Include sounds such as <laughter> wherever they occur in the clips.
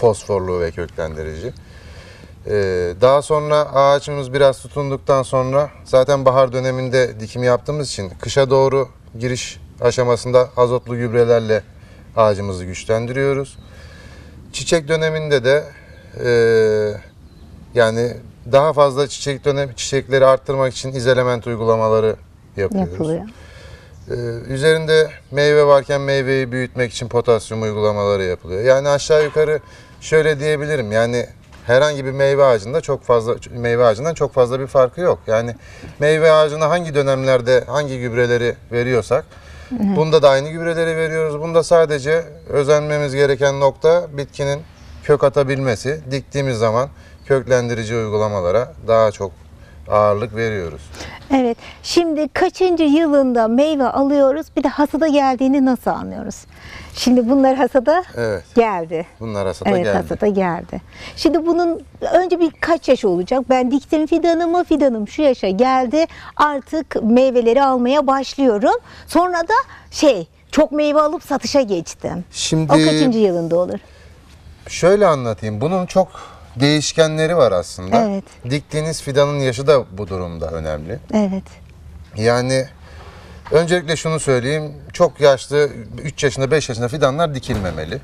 fosforlu ve köklendirici. Ee, daha sonra ağaçımız biraz tutunduktan sonra zaten bahar döneminde dikimi yaptığımız için kışa doğru giriş aşamasında azotlu gübrelerle ağacımızı güçlendiriyoruz. Çiçek döneminde de e, yani daha fazla çiçek dönem çiçekleri arttırmak için izelement uygulamaları yapıyoruz. Yapılıyor. Ee, üzerinde meyve varken meyveyi büyütmek için potasyum uygulamaları yapılıyor. Yani aşağı yukarı şöyle diyebilirim. Yani herhangi bir meyve ağacında çok fazla meyve ağacından çok fazla bir farkı yok. Yani meyve ağacına hangi dönemlerde hangi gübreleri veriyorsak bunda da aynı gübreleri veriyoruz. Bunda sadece özenmemiz gereken nokta bitkinin kök atabilmesi. Diktiğimiz zaman köklendirici uygulamalara daha çok ağırlık veriyoruz. Evet. Şimdi kaçıncı yılında meyve alıyoruz? Bir de hasada geldiğini nasıl anlıyoruz? Şimdi bunlar hasada Evet. geldi. Bunlar hasata evet geldi. hasada geldi. Şimdi bunun önce bir kaç yaş olacak? Ben diktim fidanımı, fidanım şu yaşa geldi. Artık meyveleri almaya başlıyorum. Sonra da şey çok meyve alıp satışa geçtim. Şimdi O kaçıncı yılında olur? Şöyle anlatayım. Bunun çok değişkenleri var aslında. Evet. Diktiğiniz fidanın yaşı da bu durumda önemli. Evet. Yani öncelikle şunu söyleyeyim. Çok yaşlı 3 yaşında 5 yaşında fidanlar dikilmemeli.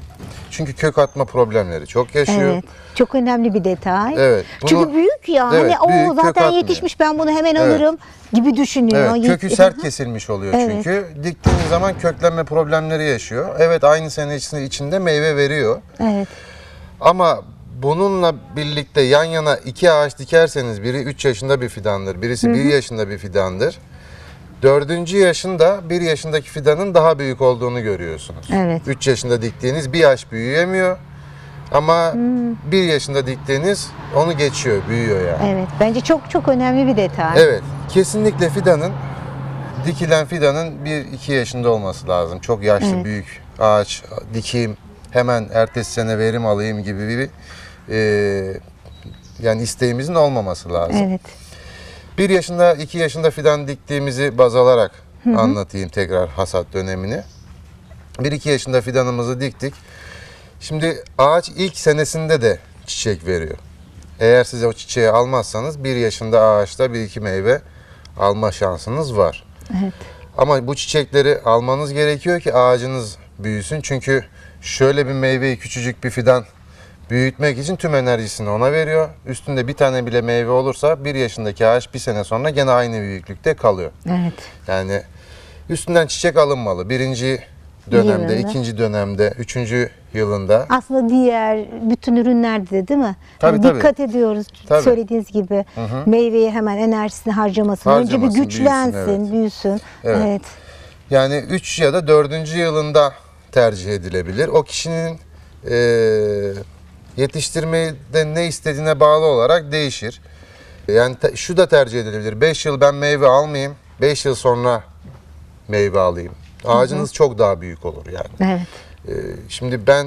Çünkü kök atma problemleri çok yaşıyor. Evet. Çok önemli bir detay. Evet, bunu- Çünkü büyük ya. Evet, hani büyük, o zaten yetişmiş ben bunu hemen Evet. alırım gibi düşünüyor. Evet, kökü sert kesilmiş oluyor Evet. çünkü. Diktiğiniz zaman köklenme problemleri yaşıyor. Evet aynı sene içinde meyve veriyor. Evet. Ama bununla birlikte yan yana iki ağaç dikerseniz biri 3 yaşında bir fidandır, birisi 1 yaşında bir fidandır. Dördüncü yaşında bir yaşındaki fidanın daha büyük olduğunu görüyorsunuz. Evet. 3 yaşında diktiğiniz bir yaş büyüyemiyor. Ama bir yaşında diktiğiniz onu geçiyor, büyüyor yani. Evet. Bence çok çok önemli bir detay. Evet, kesinlikle fidanın dikilen fidanın 1-2 yaşında olması lazım. Çok yaşlı Evet. büyük ağaç dikeyim hemen ertesi sene verim alayım gibi bir e, yani isteğimizin olmaması lazım. Evet. 1 yaşında 2 yaşında fidan diktiğimizi baz alarak anlatayım tekrar hasat dönemini. 1-2 yaşında fidanımızı diktik. Şimdi ağaç ilk senesinde de çiçek veriyor. Eğer siz o çiçeği almazsanız 1 yaşında ağaçta 1-2 meyve alma şansınız var. Evet. Ama bu çiçekleri almanız gerekiyor ki ağacınız büyüsün. Çünkü şöyle bir meyveyi küçücük bir fidan büyütmek için tüm enerjisini ona veriyor. Üstünde bir tane bile meyve olursa bir yaşındaki ağaç bir sene sonra gene aynı büyüklükte kalıyor. Evet. Yani üstünden çiçek alınmalı. Birinci dönemde, Yılında. ikinci dönemde, üçüncü yılında. Aslında diğer bütün ürünlerde de değil mi? Tabii, Hani tabii. Dikkat ediyoruz Tabii. söylediğiniz gibi. Meyveye hemen enerjisini harcamasın. Önce bir Harcamasın, güçlensin, büyüsün, büyüsün. evet. Evet. Evet. Yani 3 ya da 4. yılında tercih edilebilir. O kişinin eee yetiştirmede ne istediğine bağlı olarak değişir. Yani şu da tercih edilebilir. 5 yıl ben meyve almayayım, 5 yıl sonra meyve alayım. Ağacınız çok daha büyük olur yani. Evet. Ee, Şimdi ben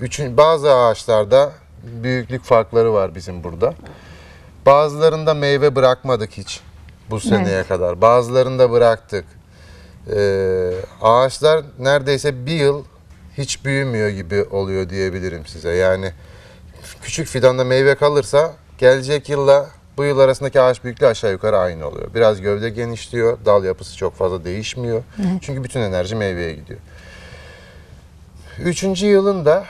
üçün, bazı ağaçlarda büyüklük farkları var bizim burada. Bazılarında meyve bırakmadık hiç bu seneye kadar. Bazılarında bıraktık. Ee, ağaçlar neredeyse bir yıl hiç büyümüyor gibi oluyor diyebilirim size. Yani küçük fidanda meyve kalırsa gelecek yılla bu yıl arasındaki ağaç büyüklüğü aşağı yukarı aynı oluyor. Biraz gövde genişliyor, dal yapısı çok fazla değişmiyor. Çünkü bütün enerji meyveye gidiyor. Üçüncü yılında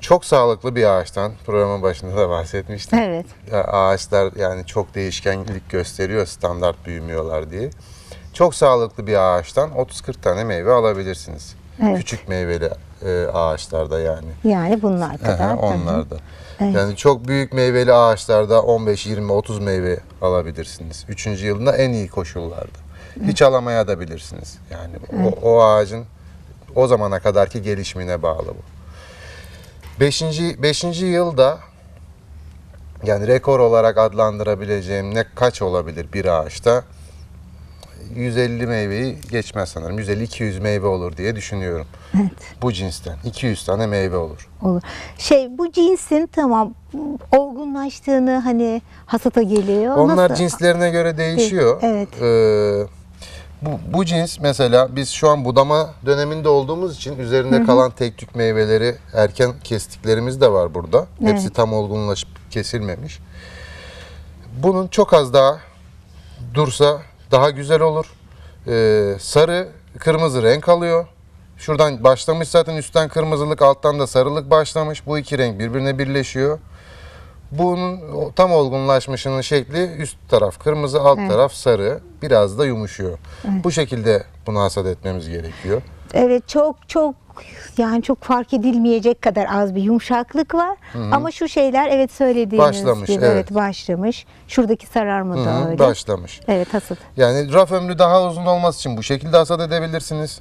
çok sağlıklı bir ağaçtan programın başında da bahsetmiştim. Evet. Ağaçlar yani çok değişkenlik gösteriyor standart büyümüyorlar diye. Çok sağlıklı bir ağaçtan 30-40 tane meyve alabilirsiniz. Evet. Küçük meyveli e, ağaçlarda yani. Yani bunlar kadar. Hı. onlarda. Evet. Yani çok büyük meyveli ağaçlarda 15, 20, 30 meyve alabilirsiniz. Üçüncü yılında en iyi koşullarda. Hiç alamaya da bilirsiniz. Yani o, o ağacın o zamana kadarki gelişimine bağlı bu. Beşinci, beşinci yılda yani rekor olarak adlandırabileceğim ne kaç olabilir bir ağaçta? 150 meyveyi geçmez sanırım. 150-200 meyve olur diye düşünüyorum. Evet. Bu cinsten. 200 tane meyve olur. Olur. Şey bu cinsin tamam olgunlaştığını hani hasata geliyor. Onlar Nasıl? cinslerine göre değişiyor. Evet. Ee, Bu, bu cins mesela biz şu an budama döneminde olduğumuz için üzerinde kalan tek tük meyveleri erken kestiklerimiz de var burada. Hepsi Evet. tam olgunlaşıp kesilmemiş. Bunun çok az daha dursa daha güzel olur. Ee, sarı, kırmızı renk alıyor. Şuradan başlamış zaten üstten kırmızılık, alttan da sarılık başlamış. Bu iki renk birbirine birleşiyor. Bunun tam olgunlaşmışının şekli üst taraf kırmızı, alt taraf sarı. Biraz da yumuşuyor. Bu şekilde bunu hasat etmemiz gerekiyor. Evet çok çok yani çok fark edilmeyecek kadar az bir yumuşaklık var. Ama şu şeyler evet söylediğiniz Başlamış, gibi evet. evet. başlamış. Şuradaki sararma da öyle. Başlamış. Evet hasat. Yani raf ömrü daha uzun olması için bu şekilde hasat edebilirsiniz.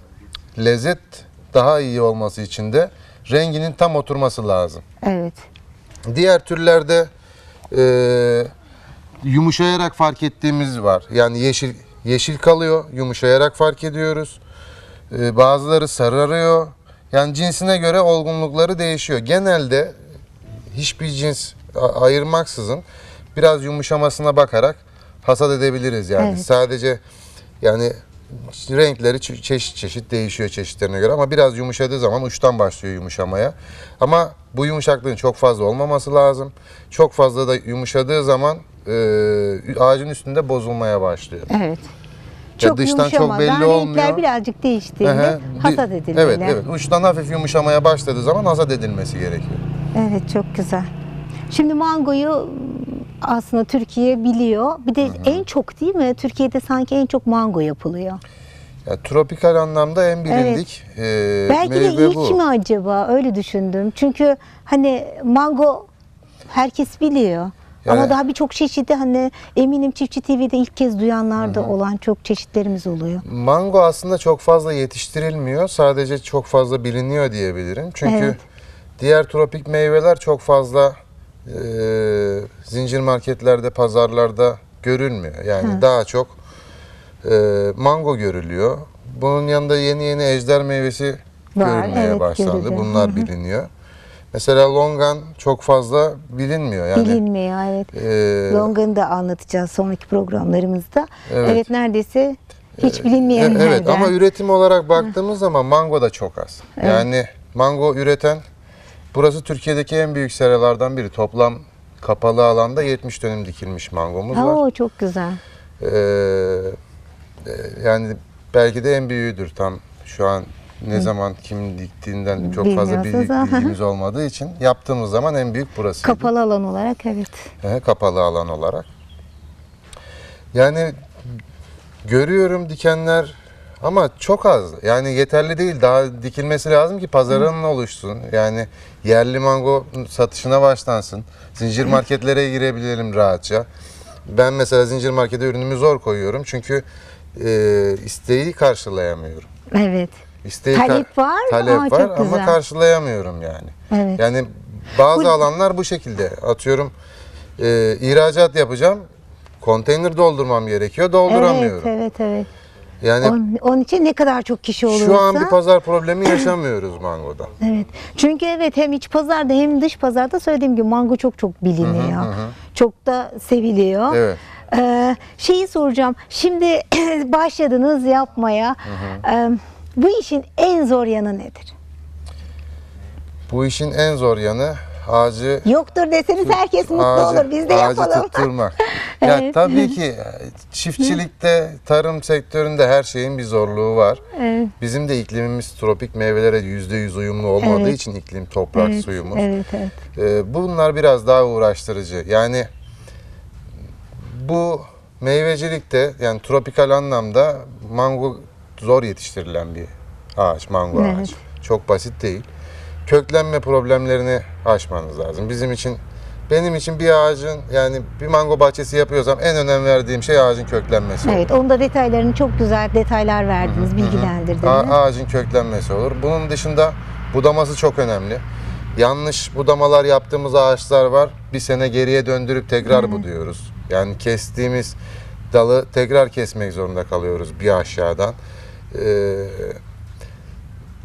Lezzet daha iyi olması için de renginin tam oturması lazım. Evet. Diğer türlerde e, yumuşayarak fark ettiğimiz var. Yani yeşil yeşil kalıyor, yumuşayarak fark ediyoruz. E, bazıları sararıyor. Yani cinsine göre olgunlukları değişiyor. Genelde hiçbir cins ayırmaksızın biraz yumuşamasına bakarak hasat edebiliriz yani. Evet. Sadece yani renkleri çe- çeşit çeşit değişiyor çeşitlerine göre ama biraz yumuşadığı zaman uçtan başlıyor yumuşamaya. Ama bu yumuşaklığın çok fazla olmaması lazım. Çok fazla da yumuşadığı zaman e, ağacın üstünde bozulmaya başlıyor. Evet. Ya Çok dıştan çok belli renkler olmuyor. birazcık değiştiğinde Hı hı. hasat Bir- edilmeli. Evet, evet. Uçtan hafif yumuşamaya başladığı zaman hasat edilmesi gerekiyor. Evet çok güzel. Şimdi mangoyu aslında Türkiye biliyor. Bir de en çok değil mi? Türkiye'de sanki en çok mango yapılıyor. Ya, tropikal anlamda en bilindik e, Belki de meyve ilk bu. mi acaba? Öyle düşündüm. Çünkü hani mango herkes biliyor. Yani- Ama daha birçok çeşidi hani eminim Çiftçi TV'de ilk kez duyanlar da olan çok çeşitlerimiz oluyor. Mango aslında çok fazla yetiştirilmiyor. Sadece çok fazla biliniyor diyebilirim. Çünkü Evet. diğer tropik meyveler çok fazla e, zincir marketlerde, pazarlarda görülmüyor. Yani daha çok e, mango görülüyor. Bunun yanında yeni yeni ejder meyvesi Var, görülmeye evet, başlandı. görülüyor. Bunlar biliniyor. Mesela longan çok fazla bilinmiyor. Yani Bilinmiyor evet. e, Longa'nı da anlatacağız sonraki programlarımızda. Evet. Evet, neredeyse hiç E- bilinmeyenlerden. Evet ama üretim olarak baktığımız zaman mango da çok az. Yani mango üreten burası Türkiye'deki en büyük seralardan biri. Toplam kapalı alanda 70 dönüm dikilmiş mangomuz var. Oo, çok güzel. Ee, e, yani belki de en büyüğüdür tam şu an ne zaman kim diktiğinden çok fazla bilgi- ama. bilgimiz olmadığı için yaptığımız zaman en büyük burası. Kapalı alan olarak evet. He, kapalı alan olarak. Yani görüyorum dikenler ama çok az. Yani yeterli değil. Daha dikilmesi lazım ki pazarının oluşsun. Yani yerli mango satışına başlansın. Zincir marketlere girebilelim rahatça. Ben mesela zincir markete ürünümü zor koyuyorum. Çünkü e, isteği karşılayamıyorum. Evet. İsteği Talep var. Talep Aa, var ama güzel. karşılayamıyorum yani. Evet. Yani bazı Bu- alanlar bu şekilde. Atıyorum e, ihracat yapacağım. Konteyner doldurmam gerekiyor. Dolduramıyorum. Evet, evet, evet. Yani Onun, onun için ne kadar çok kişi olursa. şu an bir pazar problemi yaşamıyoruz mangoda. <clears throat> Evet. Çünkü evet hem iç pazarda hem dış pazarda söylediğim gibi mango çok çok biliniyor. Çok da seviliyor. Evet. Ee, şeyi soracağım. Şimdi <clears throat> başladınız yapmaya. Ee, bu işin en zor yanı nedir? Bu işin en zor yanı ağacı Yoktur deseniz herkes mutlu ağacı- olur. Biz de ağacı yapalım. tutturmak. <laughs> Ya Evet. tabii ki e, çiftçilikte, tarım sektöründe her şeyin bir zorluğu var. Evet. Bizim de iklimimiz tropik meyvelere yüzde yüz uyumlu olmadığı Evet. için iklim, toprak, Evet, suyumuz. evet, evet. Ee, bunlar biraz daha uğraştırıcı. Yani bu meyvecilikte yani tropikal anlamda mango zor yetiştirilen bir ağaç, mango Evet. ağacı. Çok basit değil. Köklenme problemlerini aşmanız lazım. Bizim için benim için bir ağacın yani bir mango bahçesi yapıyorsam en önem verdiğim şey ağacın köklenmesi. Evet, onda detaylarını çok güzel detaylar verdiniz, bilgilendirdiniz. A- ağacın köklenmesi olur. Bunun dışında budaması çok önemli. Yanlış budamalar yaptığımız ağaçlar var. Bir sene geriye döndürüp tekrar buduyoruz. Yani kestiğimiz dalı tekrar kesmek zorunda kalıyoruz bir aşağıdan. Ee,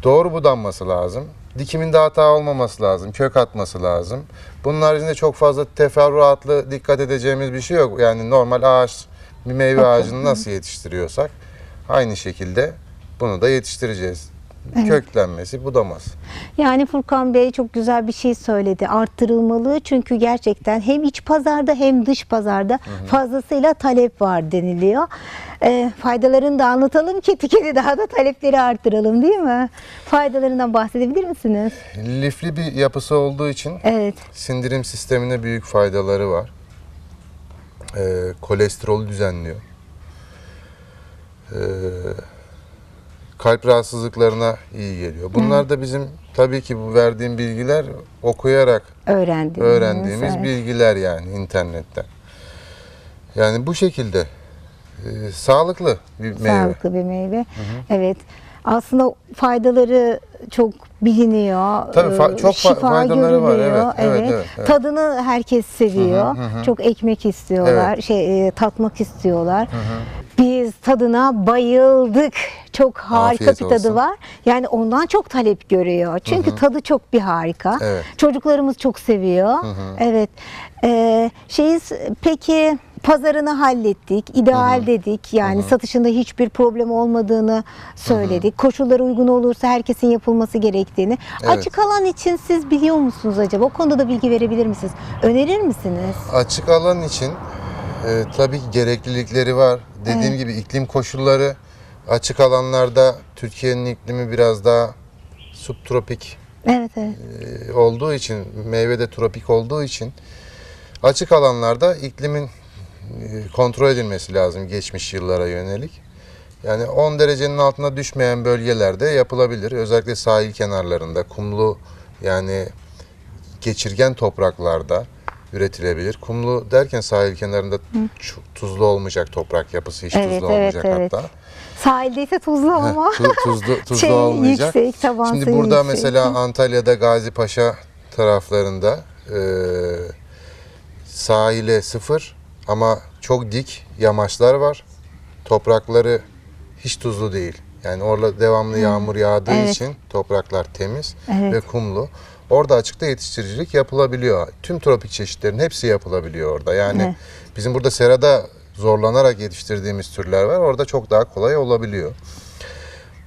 doğru budanması lazım. Dikiminde hata olmaması lazım. Kök atması lazım. Bunun haricinde çok fazla teferruatlı dikkat edeceğimiz bir şey yok. Yani normal ağaç, bir meyve ağacını nasıl yetiştiriyorsak aynı şekilde bunu da yetiştireceğiz. Köklenmesi budamaz. Yani Furkan Bey çok güzel bir şey söyledi. Arttırılmalı çünkü gerçekten hem iç pazarda hem dış pazarda fazlasıyla talep var deniliyor. Ee, faydalarını da anlatalım ki tüketi daha da talepleri arttıralım değil mi? Faydalarından bahsedebilir misiniz? Lifli bir yapısı olduğu için Evet. sindirim sistemine büyük faydaları var. Ee, kolesterolü düzenliyor. Ee, kalp rahatsızlıklarına iyi geliyor. Bunlar da bizim tabii ki bu verdiğim bilgiler okuyarak Öğrendiğimiz. öğrendiğimiz evet. bilgiler yani internetten. Yani bu şekilde e, sağlıklı bir meyve. Sağlıklı bir meyve. Evet. Aslında faydaları çok biliniyor. Tabii fa- Ee, çok fa- şifa faydaları var, görülüyor. evet, evet, evet, evet. Tadını herkes seviyor. Çok ekmek istiyorlar. Şey e, tatmak istiyorlar. Biz tadına bayıldık. Çok harika Afiyet bir tadı olsun. var. Yani ondan çok talep görüyor. Çünkü tadı çok bir harika. Evet. Çocuklarımız çok seviyor. Evet. Ee, şeyiz peki pazarını hallettik. ideal dedik. Yani satışında hiçbir problem olmadığını söyledik. Koşullara uygun olursa herkesin yapılması gerektiğini. Evet. Açık alan için siz biliyor musunuz acaba? O konuda da bilgi verebilir misiniz? Önerir misiniz? Açık alan için e, tabii ki gereklilikleri var. Dediğim gibi iklim koşulları açık alanlarda Türkiye'nin iklimi biraz daha subtropik Evet evet. e, olduğu için, meyve de tropik olduğu için açık alanlarda iklimin e, kontrol edilmesi lazım geçmiş yıllara yönelik. Yani 10 derecenin altına düşmeyen bölgelerde yapılabilir. Özellikle sahil kenarlarında, kumlu yani geçirgen topraklarda üretilebilir. Kumlu derken sahil kenarında tuzlu olmayacak toprak yapısı, hiç Evet, tuzlu evet, olmayacak evet. hatta. Sahildeyse tuzlu ama. Tu- tuzlu <laughs> tuzlu Şey, olmayacak. yüksek, taban Şimdi suyu burada yüksek. mesela Antalya'da Gazi Paşa taraflarında e, sahile sıfır ama çok dik yamaçlar var. Toprakları hiç tuzlu değil. Yani orada devamlı yağmur yağdığı Evet. için topraklar temiz Evet. ve kumlu. Orada açıkta yetiştiricilik yapılabiliyor. Tüm tropik çeşitlerin hepsi yapılabiliyor orada. Yani Evet. bizim burada serada zorlanarak yetiştirdiğimiz türler var. Orada çok daha kolay olabiliyor.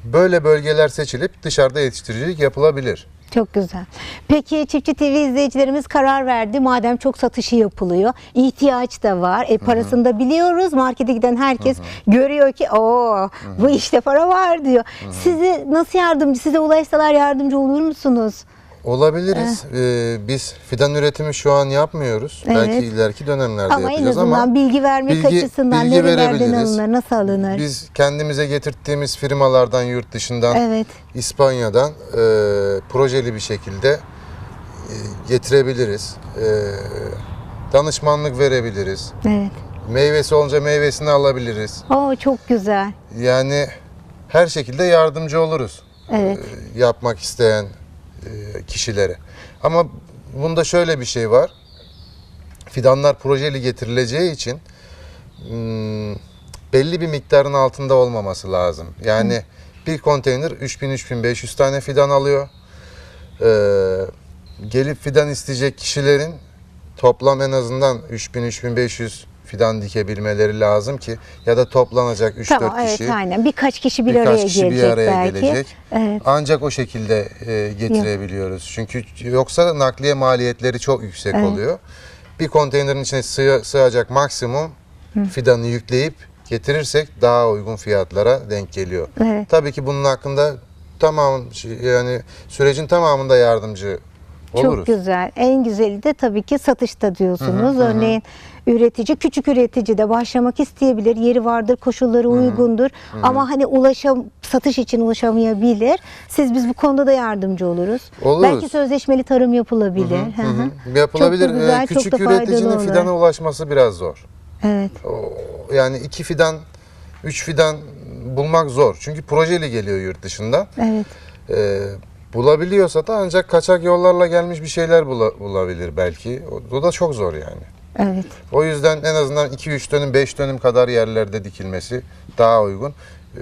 Böyle bölgeler seçilip dışarıda yetiştiricilik yapılabilir. Çok güzel. Peki Çiftçi TV izleyicilerimiz karar verdi. Madem çok satışı yapılıyor, ihtiyaç da var. E parasını da biliyoruz. Markete giden herkes görüyor ki o bu işte para var diyor. Sizi nasıl yardımcı, size ulaşsalar yardımcı olur musunuz? Olabiliriz. Ee, biz fidan üretimi şu an yapmıyoruz. Evet. Belki ileriki dönemlerde Ama en yapacağız azından ama bilgi vermek bilgi- açısından bilgi nerelerden alınır, nasıl alınır? biz kendimize getirttiğimiz firmalardan yurt dışından Evet. İspanya'dan e, projeli bir şekilde e, getirebiliriz. E, danışmanlık verebiliriz. Evet. Meyvesi olunca meyvesini alabiliriz. Oo çok güzel. Yani her şekilde yardımcı oluruz. Evet. e, yapmak isteyen kişilere. Ama bunda şöyle bir şey var. Fidanlar projeli getirileceği için hmm, belli bir miktarın altında olmaması lazım. Yani bir konteyner 3000-3500 tane fidan alıyor. Ee, gelip fidan isteyecek kişilerin toplam en azından 3000-3500 fidan dikebilmeleri lazım ki ya da toplanacak 3-4 Tamam evet kişi aynen. Birkaç kişi bir birkaç araya kişi gelecek bir araya belki. gelecek. Evet. Ancak o şekilde e, getirebiliyoruz. Çünkü yoksa nakliye maliyetleri çok yüksek Evet. oluyor. Bir konteynerin içine sığ- sığacak maksimum fidanı yükleyip getirirsek daha uygun fiyatlara denk geliyor. Evet. Tabii ki bunun hakkında tamam yani sürecin tamamında yardımcı oluruz. Çok güzel. En güzeli de tabii ki satışta diyorsunuz. Örneğin üretici, küçük üretici de başlamak isteyebilir. Yeri vardır, koşulları uygundur. Ama hani ulaşam satış için ulaşamayabilir. Siz biz bu konuda da yardımcı oluruz. Oluruz. Belki sözleşmeli tarım yapılabilir. Hı hı. Yapılabilir. Çok da güzel, Ee, çok Küçük da faydalı üreticinin olur. fidana ulaşması biraz zor. Evet. Yani iki fidan, üç fidan bulmak zor. Çünkü projeli geliyor yurt dışından. Evet. Ee, bulabiliyorsa da ancak kaçak yollarla gelmiş bir şeyler bula- bulabilir belki. O, o da çok zor yani. Evet. O yüzden en azından 2-3 dönüm, 5 dönüm kadar yerlerde dikilmesi daha uygun. Ee,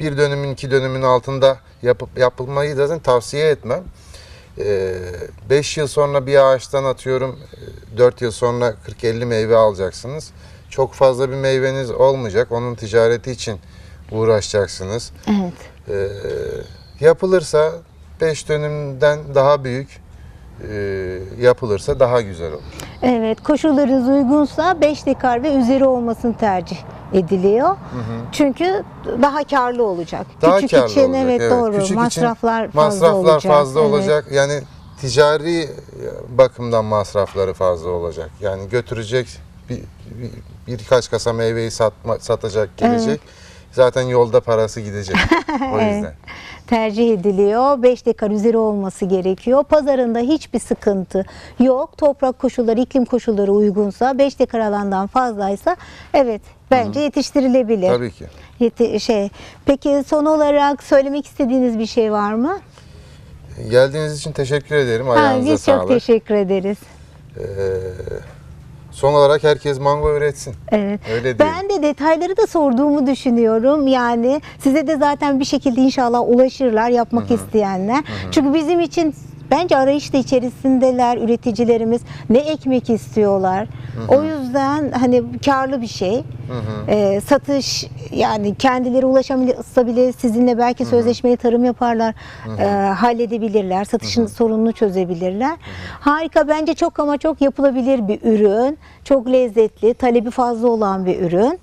bir dönümün, iki dönümün altında yapıp yapılmayı zaten tavsiye etmem. 5 yıl sonra bir ağaçtan atıyorum 4 yıl sonra 40-50 meyve alacaksınız. Çok fazla bir meyveniz olmayacak. Onun ticareti için uğraşacaksınız. Evet. Ee, yapılırsa 5 dönümden daha büyük e, yapılırsa daha güzel olur. Evet, koşullarınız uygunsa 5 dekar ve üzeri olmasını tercih ediliyor. Çünkü daha karlı olacak. Daha Küçük karlı için olacak. evet, doğru. Küçük için masraflar fazla masraflar olacak. fazla Evet. olacak. Yani ticari bakımdan masrafları fazla olacak. Yani götürecek bir, bir- birkaç kasa meyveyi satma, satacak gelecek. Zaten yolda parası gidecek. <laughs> o yüzden. tercih ediliyor. 5 dekar üzeri olması gerekiyor. Pazarında hiçbir sıkıntı yok. Toprak koşulları, iklim koşulları uygunsa 5 dekar alandan fazlaysa evet bence yetiştirilebilir. Tabii ki. Yeti- şey. Peki son olarak söylemek istediğiniz bir şey var mı? Geldiğiniz için teşekkür ederim. Ha, Ayağınıza biz sağlık. çok teşekkür ederiz. Ee, son olarak herkes mango üretsin. Evet. Öyle diyelim. Ben de detayları da sorduğumu düşünüyorum. Yani size de zaten bir şekilde inşallah ulaşırlar yapmak isteyenler. Çünkü bizim için bence arayışta içerisindeler üreticilerimiz. Ne ekmek istiyorlar. O yüzden hani karlı bir şey. Ee, satış yani kendileri ulaşamasa bile sizinle belki sözleşmeli tarım yaparlar. Ee, halledebilirler. Satışın sorununu çözebilirler. Harika bence çok ama çok yapılabilir bir ürün. Çok lezzetli, talebi fazla olan bir ürün.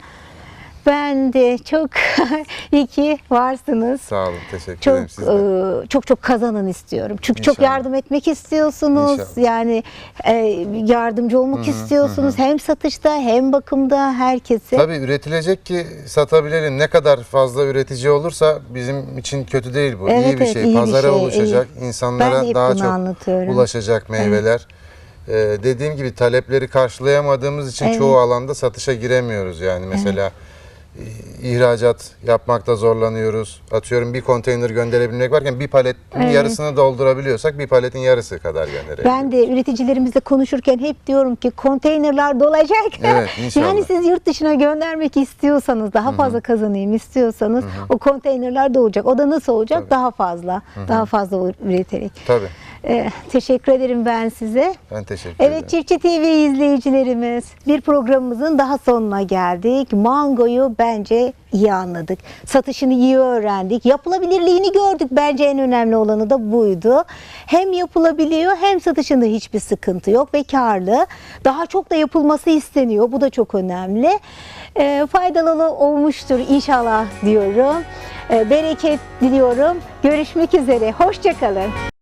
Ben de çok <laughs> iyi ki varsınız. Sağ olun. Teşekkür Çok ederim siz de. e, çok çok kazanın istiyorum. Çünkü çok İnşallah. yardım etmek istiyorsunuz. İnşallah. Yani e, yardımcı olmak istiyorsunuz. Hem satışta hem bakımda herkese. Tabii üretilecek ki satabilelim. Ne kadar fazla üretici olursa bizim için kötü değil bu. Evet, iyi bir evet, şey. iyi bir Pazara şey, oluşacak. iyi. insanlara Ben daha çok anlatıyorum. ulaşacak meyveler. Ee, dediğim gibi talepleri karşılayamadığımız için Evet. çoğu alanda satışa giremiyoruz yani. Mesela e, ihracat yapmakta zorlanıyoruz. Atıyorum bir konteyner gönderebilmek varken bir paletin Evet. yarısını doldurabiliyorsak bir paletin yarısı kadar gönderebiliyoruz. Ben de üreticilerimizle konuşurken hep diyorum ki konteynerler dolacak. Evet, inşallah. <laughs> yani siz yurt dışına göndermek istiyorsanız, daha fazla kazanayım istiyorsanız o konteynerler de olacak. O da nasıl olacak? Tabii. Daha fazla, daha fazla üreterek. Tabii. Ee, teşekkür ederim ben size. Ben teşekkür ederim. Evet Çiftçi TV izleyicilerimiz bir programımızın daha sonuna geldik. Mangoyu bence iyi anladık. Satışını iyi öğrendik. Yapılabilirliğini gördük. Bence en önemli olanı da buydu. Hem yapılabiliyor hem satışında hiçbir sıkıntı yok ve karlı. Daha çok da yapılması isteniyor. Bu da çok önemli. Ee, faydalı olmuştur inşallah diyorum. Ee, bereket diliyorum. Görüşmek üzere. Hoşçakalın.